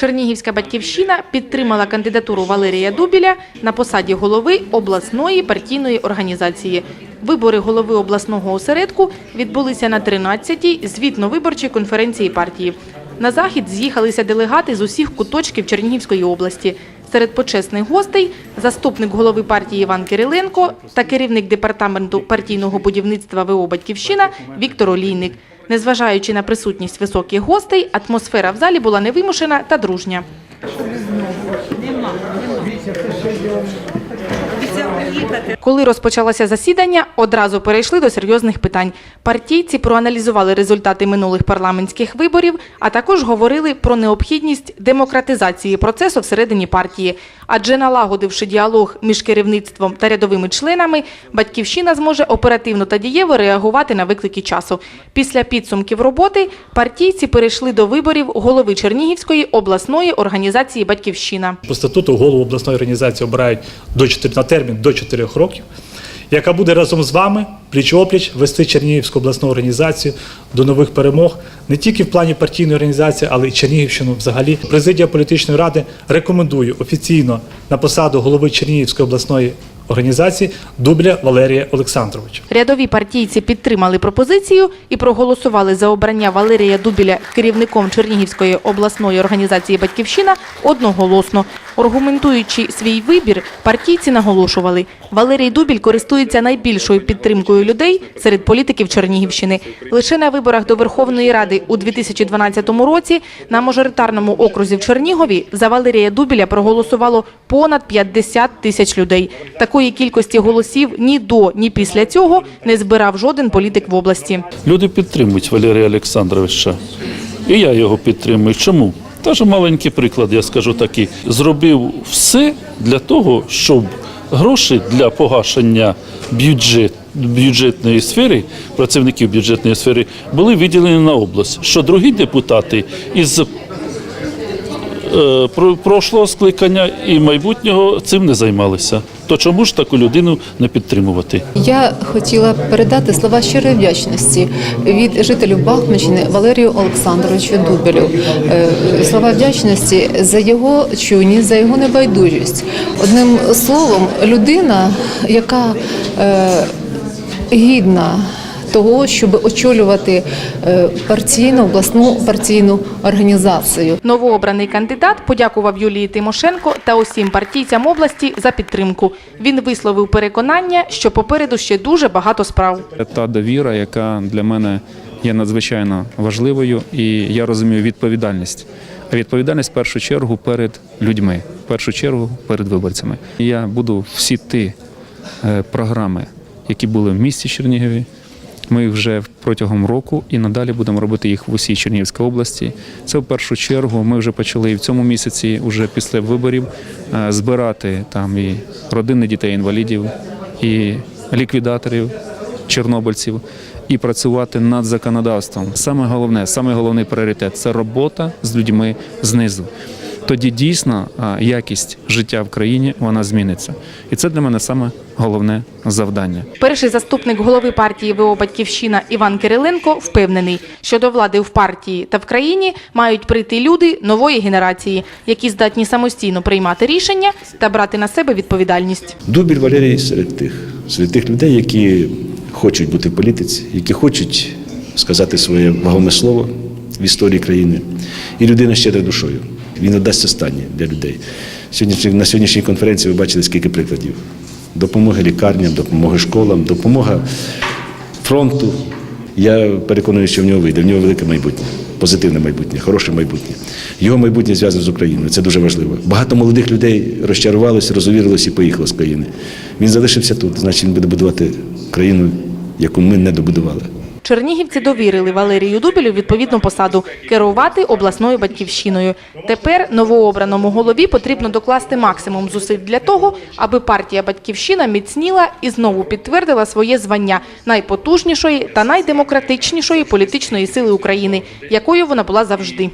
Чернігівська батьківщина підтримала кандидатуру Валерія Дубіля на посаді голови обласної партійної організації. Вибори голови обласного осередку відбулися на 13-й звітно-виборчій конференції партії. На захід з'їхалися делегати з усіх куточків Чернігівської області. Серед почесних гостей заступник голови партії Іван Кириленко та керівник департаменту партійного будівництва ВО «Батьківщина» Віктор Олійник. Незважаючи на присутність високих гостей, атмосфера в залі була невимушена та дружня. Коли розпочалося засідання, одразу перейшли до серйозних питань. Партійці проаналізували результати минулих парламентських виборів, а також говорили про необхідність демократизації процесу всередині партії. Адже налагодивши діалог між керівництвом та рядовими членами, батьківщина зможе оперативно та дієво реагувати на виклики часу. Після підсумків роботи партійці перейшли до виборів голови Чернігівської обласної організації Батьківщина. По статуту голову обласної організації обирають до 4, на термін до 4 років, яка буде разом з вами пліч-опліч вести Чернігівську обласну організацію до нових перемог не тільки в плані партійної організації, але й Чернігівщину взагалі. Президія політичної ради рекомендує офіційно на посаду голови Чернігівської обласної організації Дубля Валерія Олександровича. Рядові партійці підтримали пропозицію і проголосували за обрання Валерія Дубіля керівником Чернігівської обласної організації Батьківщина одноголосно. Аргументуючи свій вибір, партійці наголошували, Валерій Дубіль користується найбільшою підтримкою людей серед політиків Чернігівщини. Лише на виборах до Верховної Ради у 2012 році на мажоритарному окрузі в Чернігові за Валерія Дубіля проголосувало понад 50 тисяч людей. Такої кількості голосів ні до, ні після цього не збирав жоден політик в області. Люди підтримують Валерія Олександровича. І я його підтримую. Чому? Теж маленький приклад, я скажу такий. Зробив все для того, щоб гроші для погашення бюджет, бюджетної сфери, працівників бюджетної сфери, були виділені на область. Що другі депутати із е, прошлого скликання і майбутнього цим не займалися. То чому ж таку людину не підтримувати? Я хотіла передати слова щирої вдячності від жителів Бахмачини Валерію Олександровичу Дубелю. Е, Слова вдячності за його чуйність, за його небайдужість. Одним словом, людина, яка е, гідна того, щоб очолювати е, партійну обласну партійну організацію. Новообраний кандидат подякував Юлії Тимошенко та усім партійцям області за підтримку. Він висловив переконання, що попереду ще дуже багато справ. та довіра, яка для мене є надзвичайно важливою, і я розумію відповідальність. А відповідальність в першу чергу перед людьми, в першу чергу перед виборцями. Я буду всі ті е, програми, які були в місті Чернігові. Ми вже протягом року і надалі будемо робити їх в усій Чернігівській області. Це в першу чергу. Ми вже почали в цьому місяці, уже після виборів, е, збирати там і родини дітей-інвалідів, і ліквідаторів, чорнобильців, і працювати над законодавством. Саме головне, саме головний пріоритет це робота з людьми знизу. Тоді дійсно якість життя в країні вона зміниться, і це для мене саме головне завдання. Перший заступник голови партії ВО «Батьківщина» Іван Кириленко впевнений, що до влади в партії та в країні мають прийти люди нової генерації, які здатні самостійно приймати рішення та брати на себе відповідальність. Дубіль Валерій серед тих, серед тих людей, які хочуть бути в політиці, які хочуть сказати своє вагоме слово в історії країни. І людина щедра душою. Він віддасть останнє для людей. На сьогоднішній конференції ви бачили скільки прикладів. Допомоги лікарням, допомоги школам, допомога фронту. Я переконаний, що в нього вийде. В нього велике майбутнє, позитивне майбутнє, хороше майбутнє. Його майбутнє зв'язане з Україною. Це дуже важливо. Багато молодих людей розчарувалося, розовірилося і поїхало з країни. Він залишився тут, значить він буде будувати країну, яку ми не добудували. Чернігівці довірили Валерію Дубілю відповідну посаду керувати обласною батьківщиною. Тепер новообраному голові потрібно докласти максимум зусиль для того, аби партія Батьківщина міцніла і знову підтвердила своє звання найпотужнішої та найдемократичнішої політичної сили України, якою вона була завжди.